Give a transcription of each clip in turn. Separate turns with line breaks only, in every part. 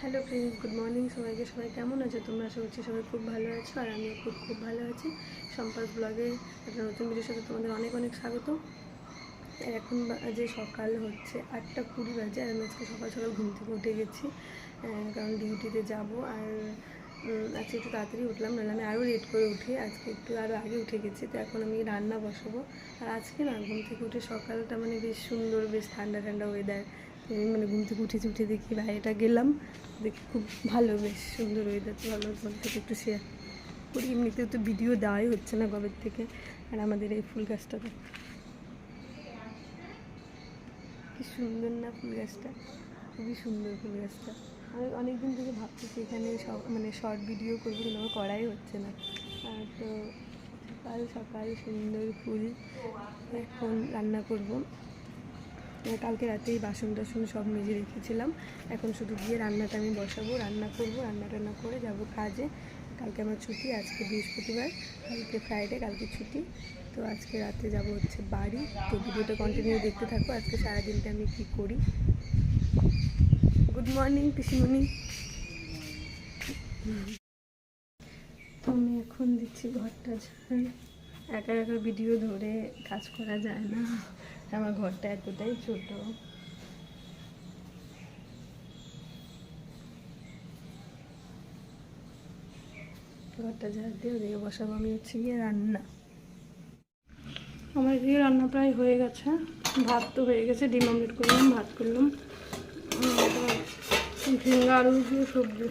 Hello friends good morning সবাইকে সবাই কেমন আছো? তোমরা আশা করছি সবাই খুব ভালো আছো আর আমিও খুব খুব ভালো আছি। সম্পাস ব্লগে একটা নতুন ভিডিওর সাথে তোমাদের অনেক অনেক স্বাগত এখন বাজে সকাল হচ্ছে, আটটা কুড়ি বাজে আর আমি আজকে সকাল সকাল ঘুম থেকে উঠে গেছি কারণ ডিউটিতে যাব আর আজকে একটু তাড়াতাড়ি উঠলাম, নাহলে আমি আরও লেট করে উঠি। আজকে একটু আরও আগে উঠে গেছি, তো এখন আমি রান্না বসাবো। আর আজকে না, ঘুম থেকে উঠে সকালটা মানে বেশ সুন্দর, বেশ ঠান্ডা ঠান্ডা ওয়েদার মানে ঘুম থেকে উঠেছি, উঠে দেখি বাইরেটা গেলাম। দেখি খুব ভালো, বেশ সুন্দর ওয়েদার ভালো তোমার থেকে একটু শেয়ার করি। এমনিতেও তো ভিডিও দেওয়াই হচ্ছে না গবের থেকে। আর আমাদের এই ফুল গাছটা তো কি সুন্দর না ফুল গাছটা। খুবই সুন্দর ফুল গাছটা। আমি অনেকদিন থেকে ভাবতেছি এখানে সব মানে শর্ট ভিডিও করব, কিন্তু আমার করাই হচ্ছে না। আর তো সকাল সকাল সুন্দর ফুল এখন রান্না করব। কালকে রাতেই বাসন টাসন সব মেজে রেখেছিলাম। এখন শুধু গিয়ে রান্নাটা আমি বসাবো, রান্না করব, রান্না টান্না করে যাব কাজে। কালকে আমার ছুটি, আজকে বৃহস্পতিবার, কালকে ফ্রাইডে কালকে ছুটি। তো আজকে রাতে যাব হচ্ছে বাড়ি। তো ভিডিওটা কন্টিনিউ দেখতে থাকব আজকে সারাদিনটা আমি কী করি? গুড মর্নিং পিসিমণি। আমি এখন দিচ্ছি ঘরটা ঝাড়। একা একা ভিডিও ধরে কাজ করা যায় না। আমার ঘরটা এতটাই ছোট। ঘরটা ঝাড় দিয়ে ওদিকে বসাবো, আমি হচ্ছে গিয়ে রান্না। আমার এদিকে রান্না প্রায় হয়ে গেছে। ভাত তো হয়ে গেছে, ডিম অমলেট করলাম, ভাত করলাম। ঝিঙ্গা, আলু, সবজি।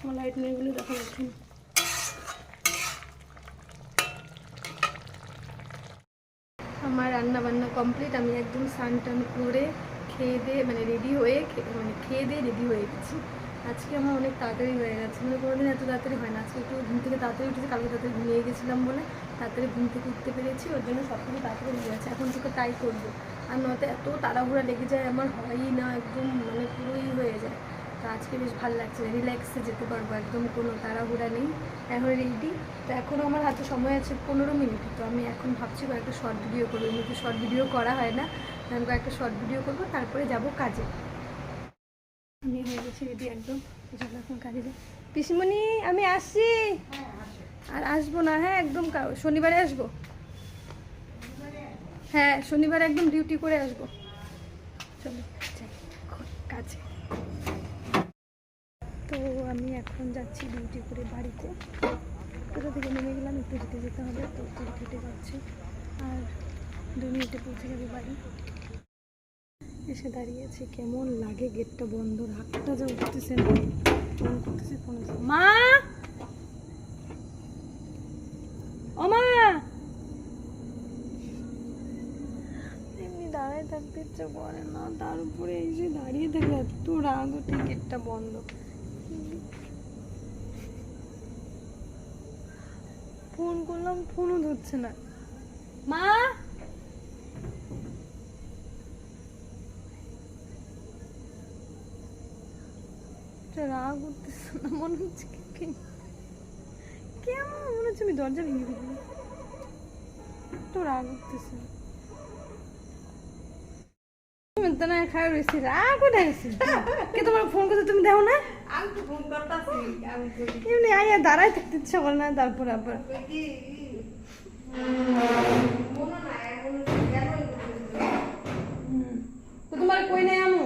আমার লাইট নেই বলে দেখা যাচ্ছে না আমার রান্না বান্না কমপ্লিট আমি একদম স্নান টান করে খেয়ে দিয়ে মানে রেডি হয়ে মানে খেয়ে দিয়ে রেডি হয়ে গেছি। আজকে আমার অনেক তাড়াতাড়ি হয়ে গেছে। মানে কোনোদিন এত তাড়াতাড়ি হয় না। আজকে একটু ঘুম থেকে তাড়াতাড়ি উঠেছি, কালকে তাড়াতাড়ি ঘুমিয়ে গেছিলাম বলে তাড়াতাড়ি ঘুম থেকে উঠতে পেরেছি, ওর জন্য সব কিছু তাড়াতাড়ি হয়ে গেছে। এখন থেকে তাই করব। আর নয়তো এত তাড়াহুড়া লেগে যায়, আমার হয়ই না, একদম মানে পুরোই হয়ে যায়। তো আজকে বেশ ভালো লাগছে রিল্যাক্সে যেতে পারব একদম, কোনো তাড়াহুড়া নেই। এখন রেডি তো এখনও আমার হাতে সময় আছে পনেরো মিনিট, তো আমি এখন ভাবছি কয়েকটা শর্ট ভিডিও করব। এমনিতে শর্ট ভিডিও করা হয় না আমি কয়েকটা শর্ট ভিডিও করব, তারপরে যাব কাজে। আমি হয়ে গেছি রেডি একদম এখন কাজে যাই। পিসিমণি, আমি আসছি। আর আসব না হ্যাঁ একদম শনিবারে আসব। হ্যাঁ শনিবারে একদম ডিউটি করে আসব। চলো যাই এখন কাজে তো আমি এখন যাচ্ছি ডিউটি করে বাড়িতে। কোথা থেকে নেমে গেলাম, একটু হেঁটে যেতে হবে, তো একটু হেঁটে যাচ্ছি। আর দু মিনিটে পৌঁছে যাবে বাড়ি। এসে দাঁড়িয়েছে, কেমন লাগে গেটটা বন্ধ হাতটা যা উঠতেছে না। ফোন করতেছে ফোন মা! ও থাকতে ইচ্ছে করে না, তার উপরে এসে দাঁড়িয়ে থাকলে এত রাগ ওঠে গেটটা বন্ধ। ফোন করলাম ফোনও ধরছে না। মা! রাগ উঠতেছে না মনে হচ্ছে কেমন মনে হচ্ছে আমি দরজা ভেঙে দিবি একটু রাগ উঠতেছে না। খাই রয়েছি রাগ উঠে গেছে। কে তোমার ফোন করতে তুমি দাও না? এমনি আইয়া দাঁড়ায় থাকতে করে না, তারপর আবার। তোমার কই নাই আমু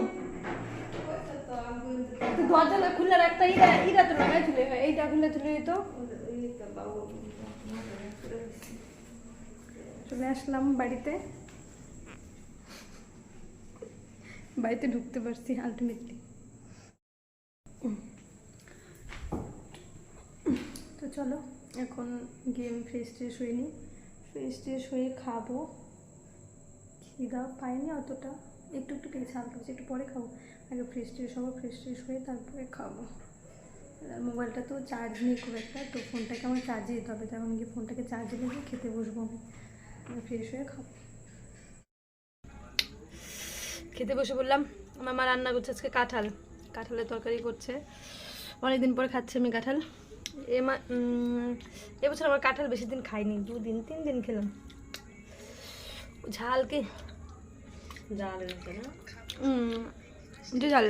তো
চলে আসলাম বাড়িতে। বাড়িতে ঢুকতে পারছি আলটিমেটলি তো চলো, এখন গেম ফ্রেশ ট্রেশ হয়ে নিই ফ্রেশ ট্রেশ হয়ে খাব। খিদা পাইনি অতটা। একটু একটু পেয়েছে হালকা একটু পরে খাব। আগে ফ্রেশ ট্রেশ হব ফ্রেশ ট্রেশ হয়ে তারপরে খাব। মোবাইলটা তো চার্জ নেই খুব একটা, তো ফোনটাকে আমার চার্জে দিতে হবে। আমি গিয়ে ফোনটাকে চার্জে দিয়ে খেতে বসবো আমি? ফ্রেশ হয়ে খাব। খেতে বসে বললাম আমার মা রান্না করছে আজকে কাঁঠাল। কাঁঠালের তরকারি করছে। অনেকদিন পরে খাচ্ছি আমি কাঁঠাল। এ মা এবছর আমার কাঁঠাল বেশি দিন খাইনি দুদিন তিন দিন খেলাম।
ঝাল
কি? ঝাল জাল